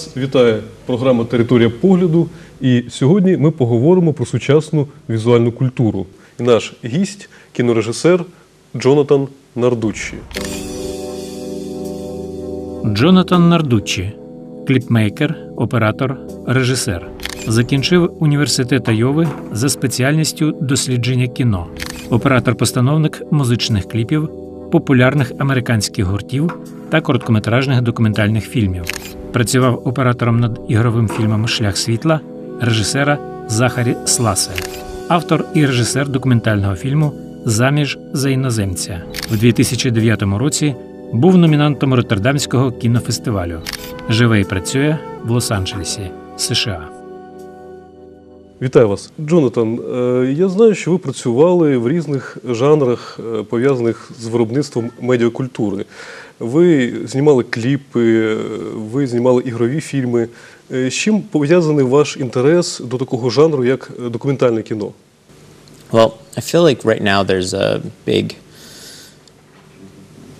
Вас вітає програма Територія погляду. І сьогодні ми поговоримо про сучасну візуальну культуру. І наш гість кінорежисер Джонатан Нардуччі. Джонатан Нардуччі, кліпмейкер, оператор, режисер. Закінчив університет Айови за спеціальністю дослідження кіно, оператор-постановник музичних кліпів, популярних американських гуртів та короткометражних документальних фільмів. Працював оператором над ігровим фільмом Шлях світла режисера Захарі Сласе, автор і режисер документального фільму Заміж за іноземця в 2009 році. Був номінантом Роттердамського кінофестивалю. Живе і працює в Лос-Анджелесі, США. Вітаю вас, Джонатан. е, Я знаю, що ви працювали в різних жанрах, е, пов'язаних з виробництвом медіакультури. Ви знімали кліпи, ви знімали ігрові фільми. Е, З чим пов'язаний ваш інтерес до такого жанру, як документальне кіно? Well, I feel like right now there's a big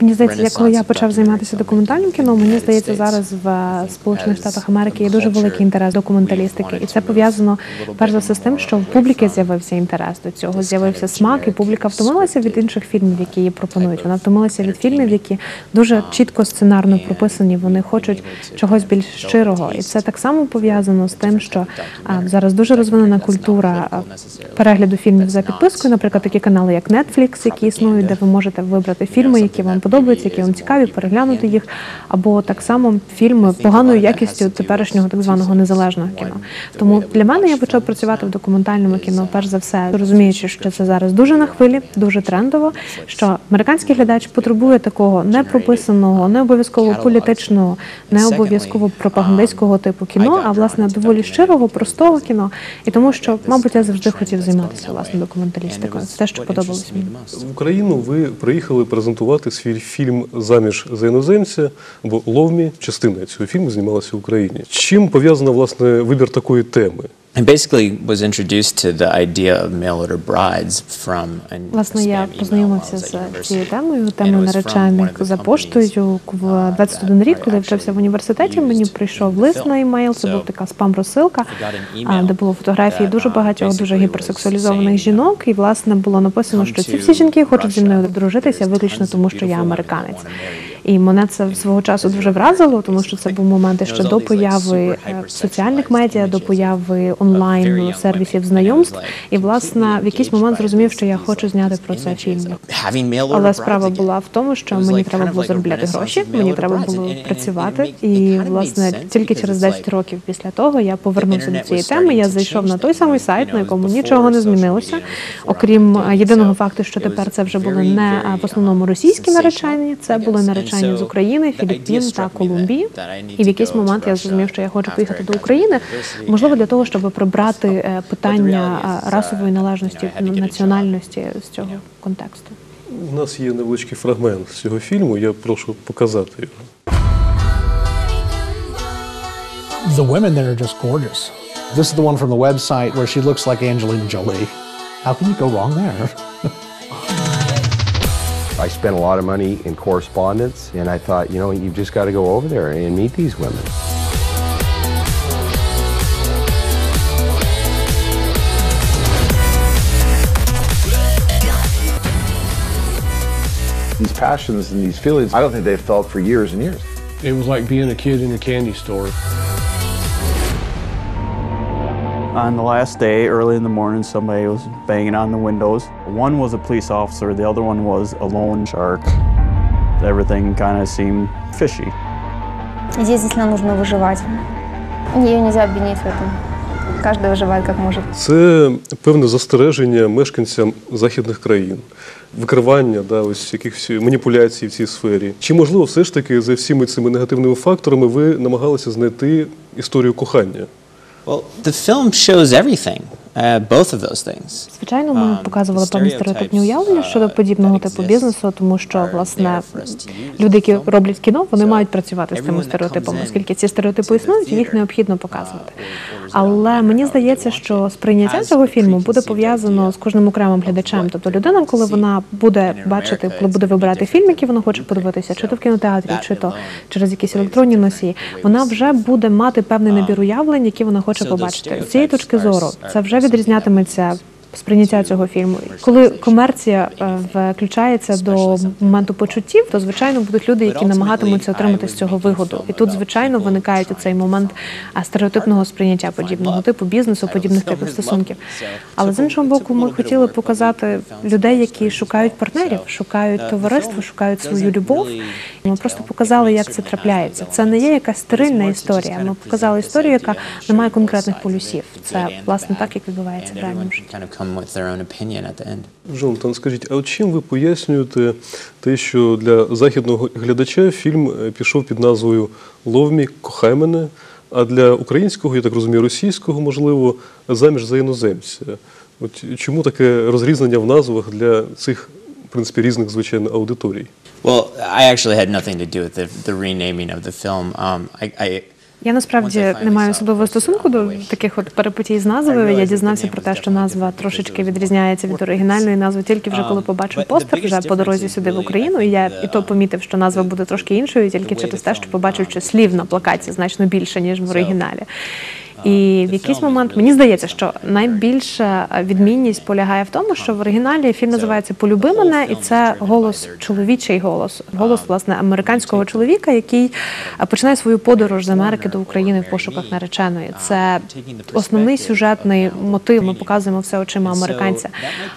Мені здається, коли я почав займатися документальним кіно, мені здається, зараз в Сполучених Штатах Америки є дуже великий інтерес документалістики, і це пов'язано перш за все з тим, що в публіки з'явився інтерес до цього, з'явився смак, і публіка втомилася від інших фільмів, які її пропонують. Вона втомилася від фільмів, які дуже чітко сценарно прописані. Вони хочуть чогось більш щирого, і це так само пов'язано з тим, що а, зараз дуже розвинена культура перегляду фільмів за підпискою. Наприклад, такі канали, як Netflix, які існують, де ви можете вибрати фільми, які вам подобаються, які вам цікаві, переглянути їх, або так само фільми поганою якістю теперішнього так званого незалежного кіно. Тому для мене я почав працювати в документальному кіно, перш за все, розуміючи, що це зараз дуже на хвилі, дуже трендово. Що американський глядач потребує такого непрописаного, не обов'язково політичного, не обов'язково пропагандистського типу кіно, а власне доволі щирого, простого кіно. І тому, що, мабуть, я завжди хотів займатися власне документалістикою. Це те, що подобалось мені. В Україну ви приїхали презентувати свій фільм Заміж за іноземця або ловмі Частина цього фільму знімалася в Україні. Чим пов'язана власне вибір такої теми? I basically was introduced to the idea of mail order brides from an Власне, я познайомився з цією темою, темою the за поштою. В uh, 21 рік, коли я вчився в університеті, мені прийшов лист на імейл. Це був така спам-розсилка, де було фотографії дуже uh, багатьох дуже гіперсексуалізованих жінок. І власне було написано, що ці всі жінки хочуть зі мною дружитися виключно тому, що я американець. І мене це свого часу дуже вразило, тому що це був момент ще до появи е, соціальних медіа, до появи онлайн сервісів знайомств. І власне в якийсь момент зрозумів, що я хочу зняти про це фільм. Але справа була в тому, що мені треба було заробляти гроші, мені треба було працювати. І власне тільки через 10 років після того я повернувся до цієї теми. Я зайшов на той самий сайт, на якому нічого не змінилося, окрім е, єдиного факту, що тепер це вже були не в основному російські наречені, це були наречені з України, Філіппін та Колумбії. І в якийсь момент я зрозумів, що я хочу поїхати до України, можливо, для того, щоб прибрати е, питання е, расової належності національності з цього контексту. У нас є невеличкий фрагмент з цього фільму. Я прошу показати його. The women there are just gorgeous. This is the one from the website where she looks like Angelina Jolie. How can you go wrong there? I spent a lot of money in correspondence, and I thought, you know, you've just got to go over there and meet these women. these passions and these feelings, I don't think they've felt for years and years. It was like being a kid in a candy store. On the last day, early in the morning, somebody was banging on the windows. One was a police officer, the other one was a loan shark. Everything kind of seemed fishy. Здесь действительно нужно выживать. Ее нельзя обвинить в этом. Каждый выживает как может. Це певне застереження мешканцям західних країн, викривання да, ось якихось маніпуляцій в цій сфері. Чи можливо все ж таки за всіми цими негативними факторами ви намагалися знайти історію кохання? Well, the film shows everything. Both of those things. Звичайно, ми Um, показували певні стереотипні уявлення щодо подібного типу бізнесу, тому що власне люди, які роблять кіно, вони мають працювати з that стереотипами, оскільки ці стереотипи існують, їх необхідно uh, показувати. Але мені здається, що сприйняття цього фільму буде пов'язано з кожним окремим глядачем. Тобто людина, коли вона буде бачити, коли буде вибирати фільм, який вона хоче подивитися, чи то в кінотеатрі, чи то через якісь електронні носії, вона вже буде мати певний Um, набір уявлень, які вона хоче побачити. З цієї точки зору, це вже something відрізнятиметься сприйняття цього фільму. Коли комерція е, включається до моменту почуттів, то звичайно будуть люди, які намагатимуться отримати з цього вигоду. І тут, звичайно, виникає цей момент стереотипного сприйняття подібного типу бізнесу, подібних типів стосунків. Але з іншого боку, ми хотіли показати людей, які шукають партнерів, шукають товариство, шукають свою любов. Ми просто показали, як це трапляється. Це не є якась стерильна історія. Ми показали історію, яка не має конкретних полюсів. Це власне так, як відбувається в реальному житті. Come with their own opinion at the end. Джонатан, скажіть, а от чим ви пояснюєте те, що для західного глядача фільм е, пішов під назвою Ловмі, кохай мене, а для українського, я так розумію, російського, можливо, заміж за іноземця? От чому таке розрізнення в назвах для цих, в принципі, різних звичайно аудиторій? Well, I actually had nothing to do with the, the renaming of the film. Um, I, I, Я насправді не маю особливого стосунку до таких от перипетій з назвою. Я дізнався про те, що назва трошечки відрізняється від оригінальної назви, тільки вже коли побачив постер вже по дорозі сюди в Україну. І я і то помітив, що назва буде трошки іншою, тільки через те, що побачив, що слів на плакаті значно більше ніж в оригіналі. І в якийсь момент мені здається, що найбільша відмінність полягає в тому, що в оригіналі фільм називається Полюби мене, і це голос чоловічий голос, голос власне американського чоловіка, який починає свою подорож з Америки до України в пошуках нареченої. Це основний сюжетний мотив. Ми показуємо все очима американця.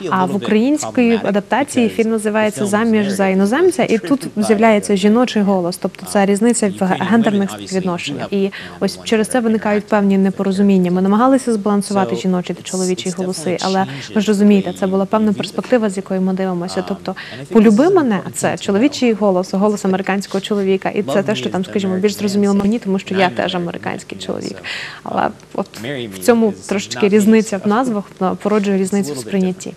А в українській адаптації фільм називається Заміж за іноземця, і тут з'являється жіночий голос, тобто це різниця в гендерних співвідношеннях. І ось через це виникають певні непорозуміння. Ми намагалися збалансувати жіночі та чоловічі голоси, але ви ж розумієте, це була певна перспектива, з якої ми дивимося. Тобто, полюби мене, це чоловічий голос, голос американського чоловіка, і це те, що там, скажімо, більш зрозуміло мені, тому що я теж американський чоловік. Але от в цьому трошечки різниця в назвах породжує різницю в сприйнятті.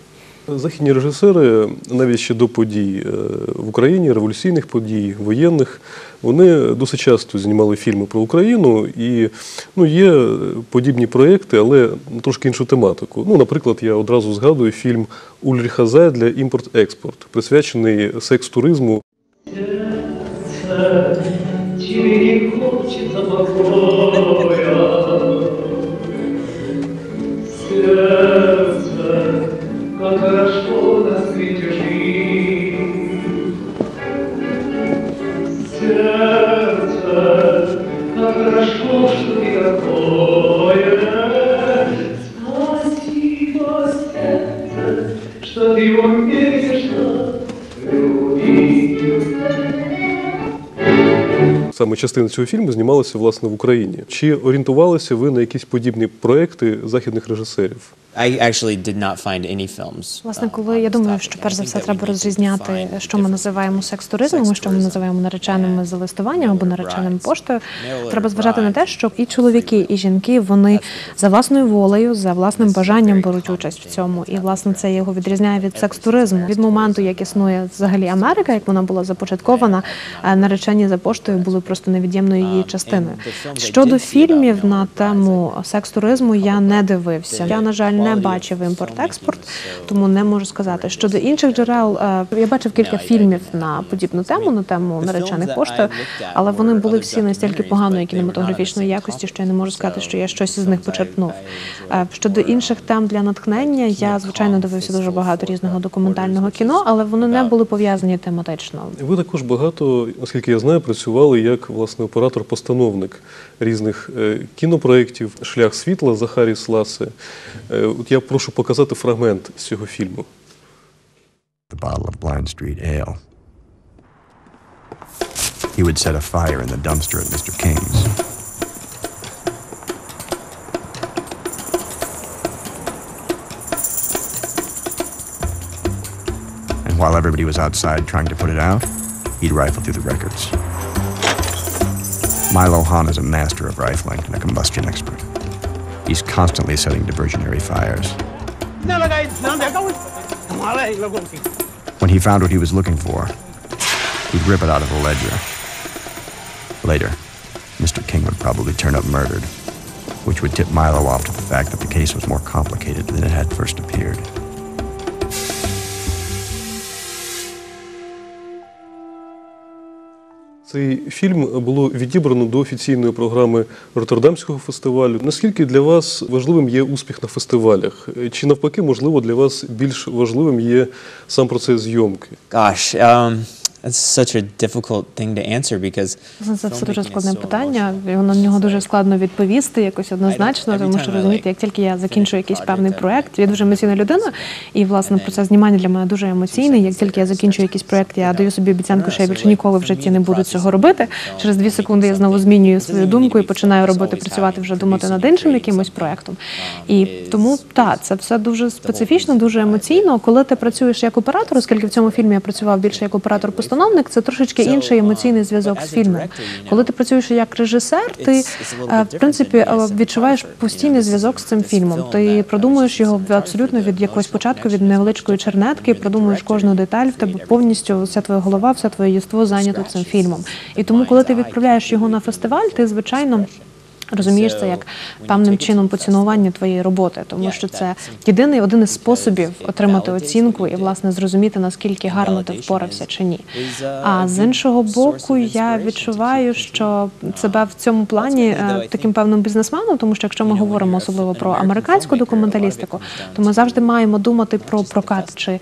Західні режисери, навіть ще до подій е, в Україні, революційних подій, воєнних, вони досить часто знімали фільми про Україну, і ну, є подібні проєкти, але трошки іншу тематику. Ну, наприклад, я одразу згадую фільм Ульріха Зайдля імпорт-експорт, присвячений секс-туризму. Чи покоя? Саме частина цього фільму знімалася власне в Україні. Чи орієнтувалися ви на якісь подібні проекти західних режисерів? I actually did not find any films. Власне, коли я думаю, що перш за все треба розрізняти, що ми називаємо секс-туризмом, що ми називаємо нареченими за листуванням або нареченими поштою. Треба зважати на те, що і чоловіки, і жінки вони за власною волею, за власним бажанням беруть участь в цьому. І власне це його відрізняє від секс-туризму. Від моменту, як існує взагалі Америка, як вона була започаткована, наречені за поштою були просто невід'ємною її частиною. Щодо фільмів на тему секс-туризму, я не дивився. Я на жаль не бачив імпорт-експорт, тому не можу сказати. Щодо інших джерел, е, я бачив кілька фільмів на подібну тему, на тему наречених поштою, але вони були всі настільки поганої кінематографічної якості, що я не можу сказати, що я щось із них почерпнув. Е, Щодо інших тем для натхнення, я звичайно дивився дуже багато різного документального кіно, але вони не були пов'язані тематично. Ви також багато, наскільки я знаю, працювали як власне оператор-постановник різних е, кінопроєктів Шлях світла Захарі Сласе. Е, От я прошу показати фрагмент з цього фільму. the bottle of Blind Street ale. He would set a fire in the dumpster at Mr. King's. And while everybody was outside trying to put it out, he'd rifle through the records. Milo Hahn is a master of rifling and a combustion expert. He's constantly setting diversionary fires. When he found what he was looking for, he'd rip it out of the ledger. Later, Mr. King would probably turn up murdered, which would tip Milo off to the fact that the case was more complicated than it had first appeared. Цей фільм було відібрано до офіційної програми Роттердамського фестивалю. Наскільки для вас важливим є успіх на фестивалях? Чи навпаки, можливо, для вас більш важливим є сам процес зйомки? Gosh, um, that's such a difficult thing to answer because Це все дуже складне питання. і на нього дуже складно відповісти якось однозначно, тому що розумієте, як тільки я закінчую якийсь певний проект, я дуже емоційна людина, і власне процес знімання для мене дуже емоційний. Як тільки я закінчую якийсь проект, я даю собі обіцянку, що я більше ніколи в житті не буду цього робити. Через дві секунди я знову змінюю свою думку і починаю робити, працювати вже думати над іншим якимось проектом. І тому так, це все дуже специфічно, дуже емоційно. Коли ти працюєш як оператор, оскільки в цьому фільмі я працював більше як оператор-постановник, це трошечки інший емоційний зв'язок з фільмом. Коли ти працюєш як режисер, ти е, в принципі відчуваєш постійний зв'язок з цим фільмом. Ти продумуєш його абсолютно від якогось початку, від невеличкої чернетки, продумуєш кожну деталь в тебе повністю вся твоя голова, все твоє єство зайнято цим фільмом. І тому, коли ти відправляєш його на фестиваль, ти звичайно. Розумієш це як певним чином поцінування твоєї роботи, тому що це єдиний один із способів отримати оцінку і власне зрозуміти наскільки гарно ти впорався чи ні. А з іншого боку, я відчуваю, що себе в цьому плані е, таким певним бізнесменом, тому що якщо ми говоримо особливо про американську документалістику, то ми завжди маємо думати про прокат, чи е,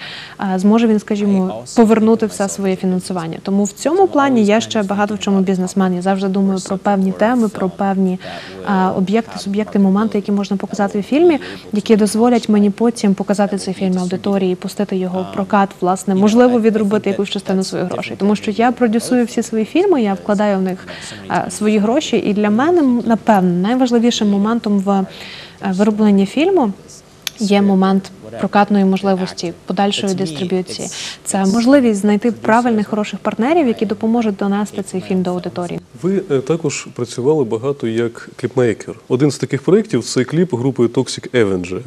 зможе він, скажімо, повернути все своє фінансування. Тому в цьому плані я ще багато в чому бізнесмен. Я завжди думаю про певні теми, про певні об'єкти, суб'єкти, моменти, які можна показати в фільмі, які дозволять мені потім показати цей фільм аудиторії, пустити його в прокат, власне, можливо, відробити якусь частину своїх грошей. Тому що я продюсую всі свої фільми, я вкладаю в них свої гроші. І для мене, напевно, найважливішим моментом в е, виробленні фільму. Є момент прокатної можливості подальшої дистриб'юції. Це можливість знайти правильних хороших партнерів, які допоможуть донести цей фільм до аудиторії. Ви е, також працювали багато як кліпмейкер. Один з таких проєктів це кліп групи Toxic Avenger.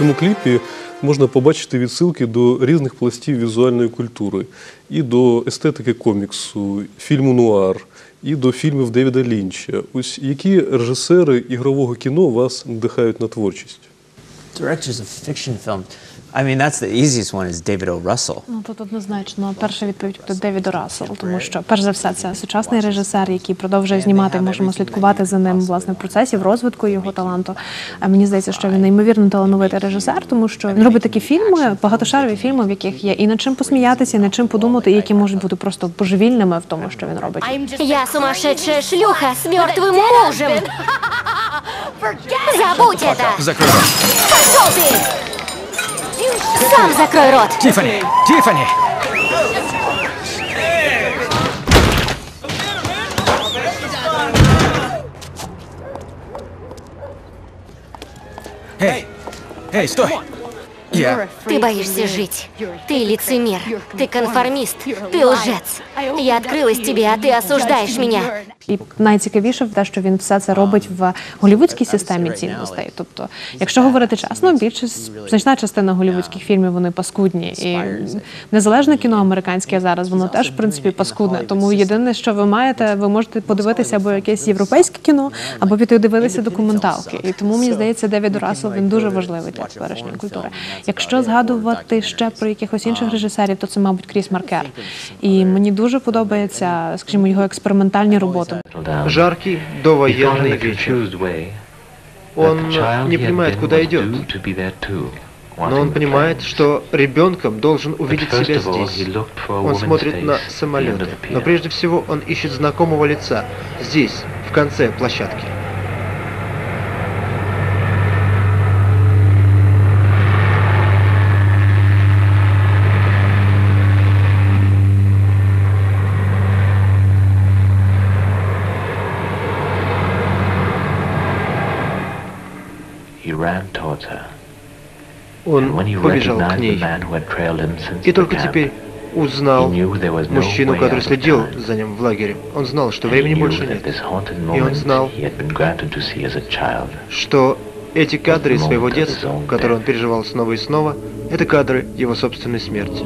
Цьому кліпі можна побачити відсилки до різних пластів візуальної культури, і до естетики коміксу, фільму нуар, і до фільмів Девіда Лінча. Ось які режисери ігрового кіно вас надихають на творчість? directors of fiction. I mean, that's the easiest one is David O. Russell. Ну тут однозначно перша відповідь буде Девіду Рассел, тому що перш за все це сучасний режисер, який продовжує знімати. Можемо слідкувати за ним власне в процесі в розвитку його таланту. А мені здається, що він неймовірно талановитий режисер, тому що він робить такі фільми, багатошарові фільми, в яких є і над чим посміятися, і над чим подумати, і які можуть бути просто божевільними в тому, що він робить. Я сумасшедшая шлюха с мертвым мужем. Забудь это. Закрой рот. Пошел ты! Сам закрой рот. Тиффани! Тиффани! Эй, Эй, стой! Я... Ты боишься жить. Ты лицемер. Ты конформист. Ты лжец. Я открылась тебе, а ты осуждаешь меня. І найцікавіше в те, що він все це робить в голівудській системі цінностей. Тобто, якщо говорити чесно, більшість значна частина голівудських фільмів вони паскудні. І незалежне кіно американське зараз воно теж в принципі паскудне. Тому єдине, що ви маєте, ви можете подивитися або якесь європейське кіно, або піти дивитися документалки. І тому мені здається, Девід Рассел він дуже важливий для теперішньої культури. Якщо згадувати ще про якихось інших режисерів, то це, мабуть, Кріс Маркер. І мені дуже подобається, скажімо, його експериментальні роботи. Жаркий довоенный вечер. Он не понимает, куда идет. Но он понимает, что ребенком должен увидеть себя здесь. Он смотрит на самолеты. Но прежде всего он ищет знакомого лица. Здесь, в конце площадки. Он побежал к ней и только теперь узнал мужчину, который следил за ним в лагере. Он знал, что времени больше нет. И он знал, что эти кадры своего детства, которые он переживал снова и снова, это кадры его собственной смерти.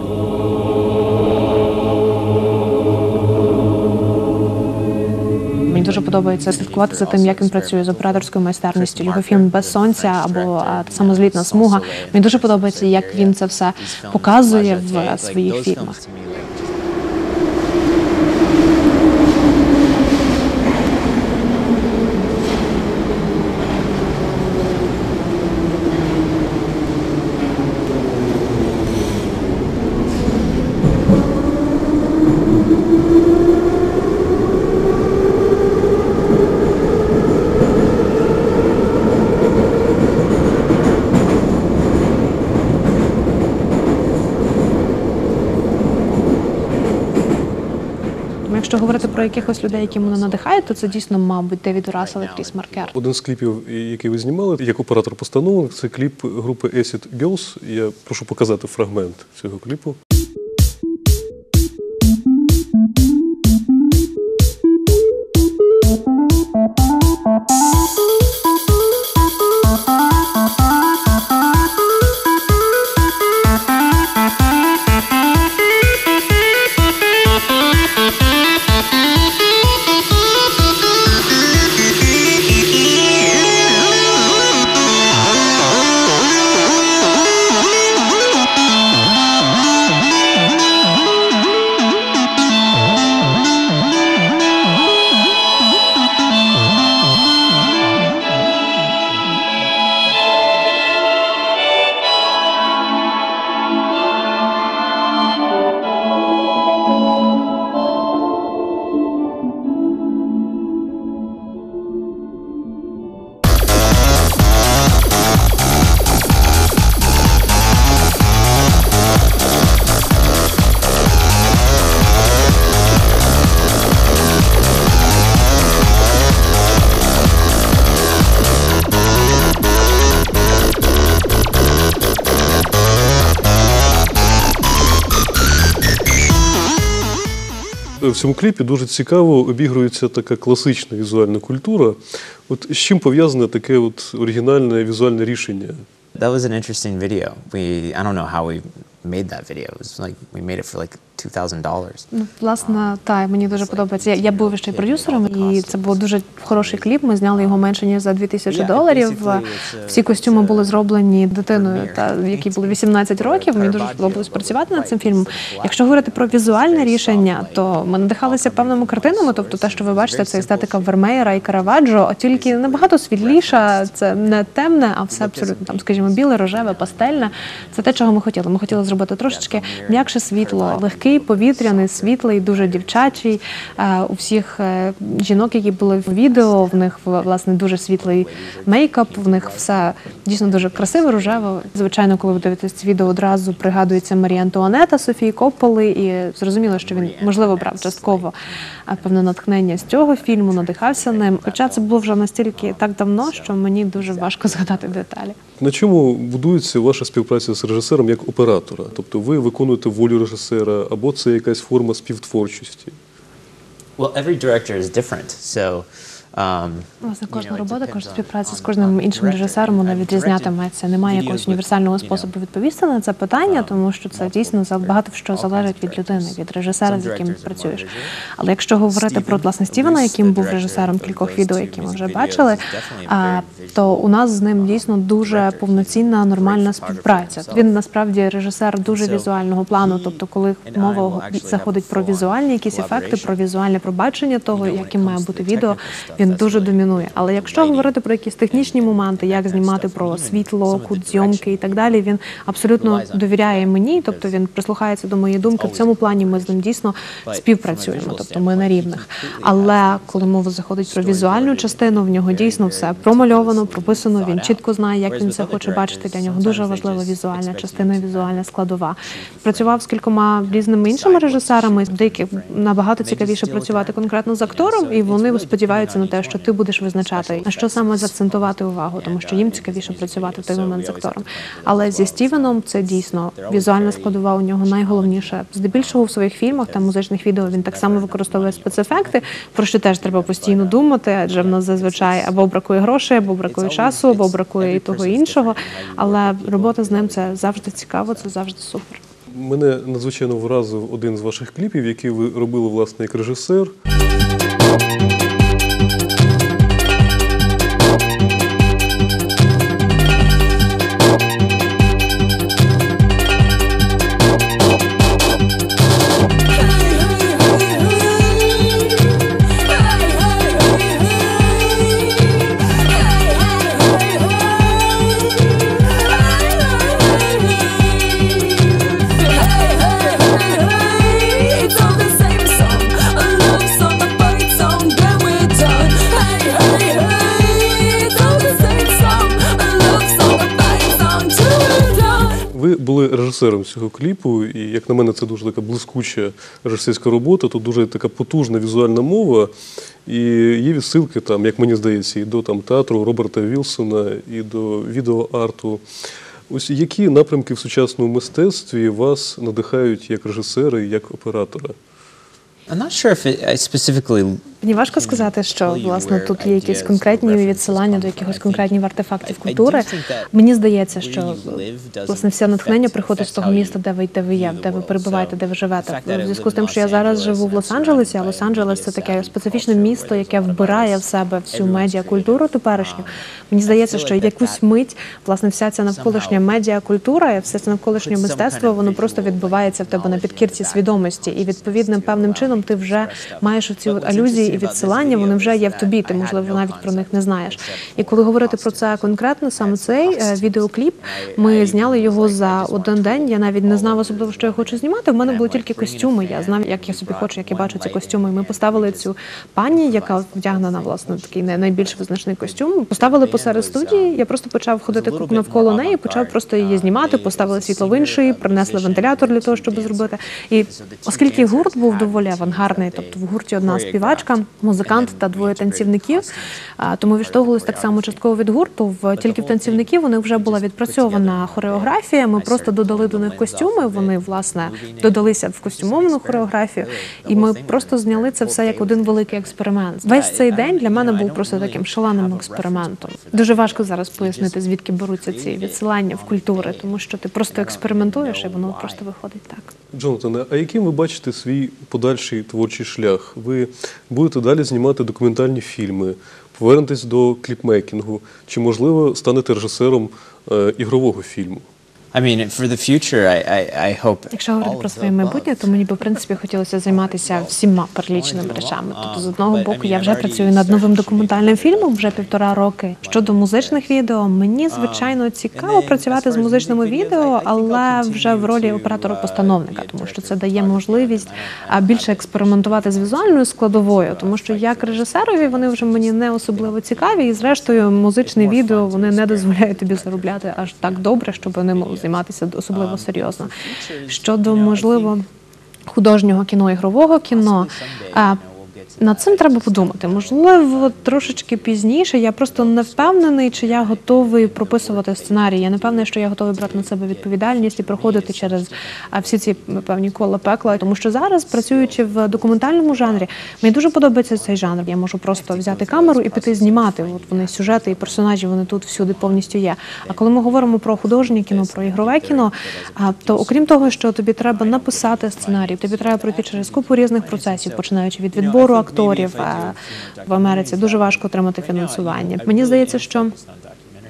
Подобається слідкувати за тим, як він працює з операторською майстерністю. Його фільм Без сонця або самозлітна смуга. Мені дуже подобається, як він це все показує в своїх фільмах. Якщо говорити про якихось людей, які мене надихають, то це дійсно, мабуть, Девід Рассел і Кріс Маркер. Один з кліпів, який ви знімали, як оператор постановок, це кліп групи Acid Girls. Я прошу показати фрагмент цього кліпу. В цьому кліпі дуже цікаво обігрується така класична візуальна культура. От з чим пов'язане таке от оригінальне візуальне рішення? That was an interesting video. We I don't know how we made that video. It was like we made it for like. Ну, власне, так, мені дуже подобається. Я, я був ще й продюсером, і це був дуже хороший кліп. Ми зняли його менше ніж за 2000 доларів. Всі костюми були зроблені дитиною, та якій було 18 років. Мені дуже сподобалось працювати над цим фільмом. Якщо говорити про візуальне рішення, то ми надихалися певними картинами. Тобто, те, що ви бачите, це естетика Вермеєра і Караваджо, тільки набагато світліша. Це не темне, а все абсолютно там, скажімо, біле, рожеве, пастельне. Це те, чого ми хотіли. Ми хотіли зробити трошечки м'якше світло, легке. Легкий, повітряний, світлий, дуже дівчачий. Е, У всіх е, жінок, які були в відео, в них власне дуже світлий мейкап, в них все дійсно дуже красиво, рожево. Звичайно, коли ви дивитесь це відео, одразу пригадується Марія Антуанета Софії Копполи, і зрозуміло, що він можливо брав частково е, певне натхнення з цього фільму, надихався ним. Хоча це було вже настільки так давно, що мені дуже важко згадати деталі. На чому будується ваша співпраця з режисером як оператора? Тобто ви виконуєте волю режисера, або це якась форма співтворчості? Well, every director is different, so um, Власне, кожна робота, кожна співпраця з кожним іншим режисером вона відрізнятиметься. Немає якогось універсального способу відповісти на це питання, тому що це дійсно багато що залежить від людини, від режисера, з яким працюєш. Але якщо говорити про власне Стівена, яким був режисером кількох відео, які ми вже бачили, то у нас з ним дійсно дуже повноцінна нормальна співпраця. Він насправді режисер дуже візуального плану. Тобто, коли мова заходить про візуальні якісь ефекти, про візуальне пробачення того, яким має бути відео, він дуже домінує. Але якщо говорити про якісь технічні моменти, як знімати про світло, кут зйомки і так далі, він абсолютно довіряє мені, тобто він прислухається до моєї думки. В цьому плані ми з ним дійсно співпрацюємо, тобто ми на рівних. Але коли мова заходить про візуальну частину, в нього дійсно все промальовано, прописано. Він чітко знає, як він це хоче бачити. Для нього дуже важлива візуальна частина, візуальна складова. Працював з кількома різними іншими режисерами. Деяких набагато цікавіше працювати конкретно з актором, і вони сподіваються на те, що ти будеш визначати на що саме заакцентувати увагу, тому що їм цікавіше працювати в той момент з актором. Але зі Стівеном це дійсно візуальна складова у нього найголовніше. Здебільшого в своїх фільмах та музичних відео він так само використовує спецефекти, про що теж треба постійно думати, адже в нас зазвичай або бракує грошей, або бракує часу, або бракує і того іншого. Але робота з ним це завжди цікаво, це завжди супер. Мене надзвичайно вразив один з ваших кліпів, який ви робили власне як режисер. Були режисером цього кліпу, і як на мене, це дуже така блискуча режисерська робота. Тут дуже така потужна візуальна мова. І є відсилки там, як мені здається, і до там театру Роберта Вілсона, і до відеоарту. Ось які напрямки в сучасному мистецтві вас надихають як режисера і як оператора? I'm not sure if it, I specifically Мені важко сказати, що власне тут є якісь конкретні відсилання до якихось конкретних артефактів культури. Мені здається, що власне все натхнення приходить з того міста, де ви де ви є, де ви перебуваєте, де ви живете. В зв'язку з тим, що я зараз живу в Лос-Анджелесі, а Лос-Анджелес це таке специфічне місто, яке вбирає в себе всю медіакультуру теперішню. Мені здається, що якусь мить власне вся ця навколишня медіакультура, і все це навколишнє мистецтво, воно просто відбувається в тебе на підкірці свідомості, і відповідним певним чином ти вже маєш оці алюзії і відсилання, вони вже є в тобі. Ти можливо навіть про них не знаєш. І коли говорити про це конкретно, саме цей е, відеокліп, ми зняли його за один день. Я навіть не знав особливо, що я хочу знімати. У мене були тільки костюми. Я знав, як я собі хочу, як я бачу ці костюми. Ми поставили цю пані, яка вдягнена власне такий най- найбільш визначний костюм. Поставили посеред студії. Я просто почав ходити навколо неї, почав просто її знімати. Поставили світло в інший, принесли вентилятор для того, щоб зробити. І оскільки гурт був доволі авангардний, тобто в гурті одна співачка, музикант та двоє танцівників. Тому відштовхувались так само частково від гурту. В тільки в танцівників них вже була відпрацьована хореографія. Ми просто додали до них костюми. Вони власне додалися в костюмовану хореографію, і ми просто зняли це все як один великий експеримент. Весь цей день для мене був просто таким шаленим експериментом. Дуже важко зараз пояснити, звідки беруться ці відсилання в культури, тому що ти просто експериментуєш, і воно просто виходить так. Джонатане, а яким ви бачите свій подальший творчий шлях? Ви будете далі знімати документальні фільми, повернетесь до кліпмейкінгу, чи можливо станете режисером е, ігрового фільму? I mean, for the future, I, I, I hope Якщо говорити про своє майбутнє, то мені би в принципі хотілося займатися всіма переліченими речами. Тобто, з одного боку, я вже працюю над новим документальним фільмом вже півтора роки. Щодо музичних відео, мені звичайно цікаво працювати з музичними відео, але вже в ролі оператора-постановника, тому що це дає можливість більше експериментувати з візуальною складовою, тому що як режисерові вони вже мені не особливо цікаві, і зрештою музичне відео вони не дозволяють тобі заробляти аж так добре, щоб вони могли займатися особливо серйозно. Щодо можливо художнього кіно, ігрового кіно. Над цим треба подумати. Можливо, трошечки пізніше. Я просто не впевнений, чи я готовий прописувати сценарій. Я не певна, що я готовий брати на себе відповідальність і проходити через всі ці певні кола пекла. Тому що зараз, працюючи в документальному жанрі, мені дуже подобається цей жанр. Я можу просто взяти камеру і піти знімати. От вони сюжети і персонажі, вони тут всюди повністю є. А коли ми говоримо про художнє кіно, про ігрове кіно, то окрім того, що тобі треба написати сценарій, тобі треба пройти через купу різних процесів, починаючи від відбору акторів в Америці. Дуже важко отримати фінансування. Мені здається, що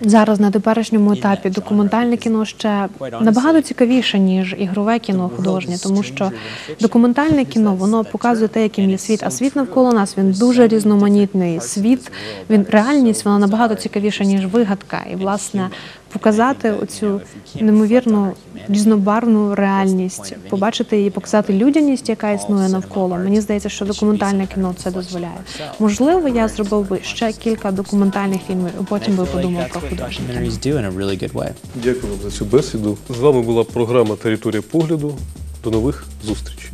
Зараз на теперішньому етапі документальне кіно ще набагато цікавіше ніж ігрове кіно художнє, тому що документальне кіно воно показує те, яким є світ. А світ навколо нас він дуже різноманітний. Світ він реальність вона набагато цікавіша ніж вигадка. І власне показати оцю неймовірну різнобарвну реальність, побачити її, показати людяність, яка існує навколо. Мені здається, що документальне кіно це дозволяє. Можливо, я зробив би ще кілька документальних фільмів, і потім би подумав про художнє. Дякую вам за цю бесіду. З вами була програма Територія погляду. До нових зустрічей.